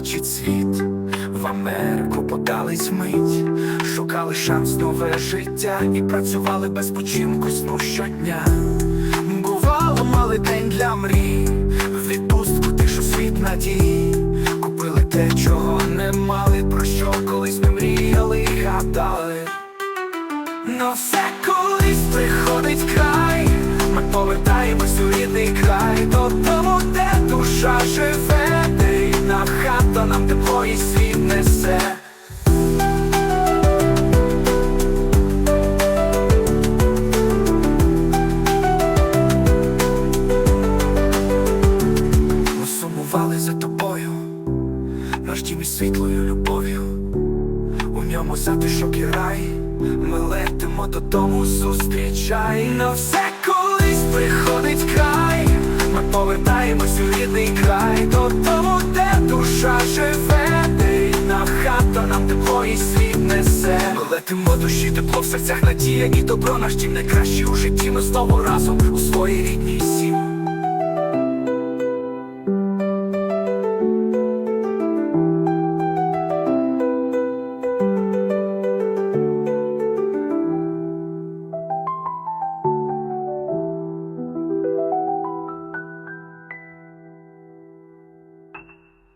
бачить світ, в Америку подались мить, шукали шанс нове життя і працювали без починку сну щодня. Бувало, мали день для мрій, в відпустку тишу світ надій. Купили те, чого не мали, про що колись ми мріяли гадали. Но все хата нам тепло і світ несе. Ми за тобою, наш дім світлою любов'ю. У ньому затишок і рай, ми летимо додому, зустрічай На все і світ несе. Ми летимо душі, тепло в серцях надія і добро, наш тім найкращий у житті. Ми знову разом у своїй рідній сім'ї.